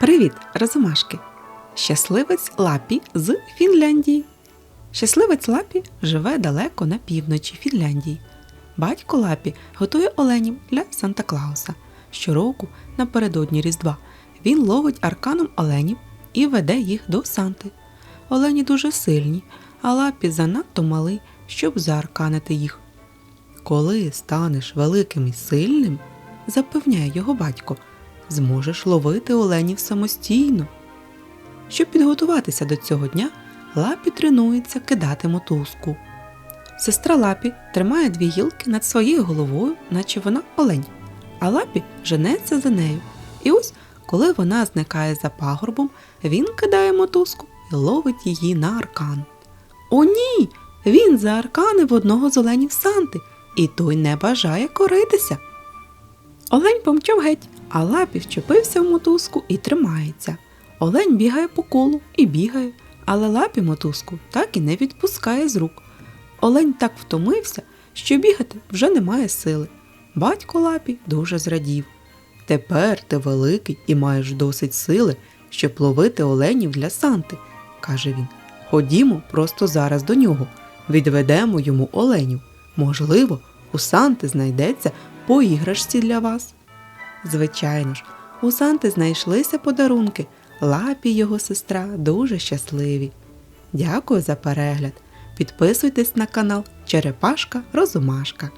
Привіт, розумашки! Щасливець Лапі з Фінляндії. Щасливець Лапі живе далеко на півночі Фінляндії. Батько Лапі готує оленів для Санта Клауса. Щороку, напередодні Різдва, він ловить арканом оленів і веде їх до Санти. Олені дуже сильні, а лапі занадто малий, щоб заарканити їх. Коли станеш великим і сильним, запевняє його батько, зможеш ловити оленів самостійно. Щоб підготуватися до цього дня, Лапі тренується кидати мотузку. Сестра Лапі тримає дві гілки над своєю головою, наче вона олень, а Лапі женеться за нею. І ось, коли вона зникає за пагорбом, він кидає мотузку і ловить її на аркан. О, ні! Він заарканив одного з оленів Санти, і той не бажає коритися. Олень помчав геть, а лапі вчепився в мотузку і тримається. Олень бігає по колу і бігає, але лапі мотузку так і не відпускає з рук. Олень так втомився, що бігати вже немає сили. Батько лапі дуже зрадів. Тепер ти великий і маєш досить сили, щоб ловити оленів для Санти, каже він. Ходімо просто зараз до нього, відведемо йому оленів. Можливо, у Санти знайдеться по іграшці для вас. Звичайно ж, у Санти знайшлися подарунки. Лапі його сестра дуже щасливі. Дякую за перегляд. Підписуйтесь на канал Черепашка Розумашка.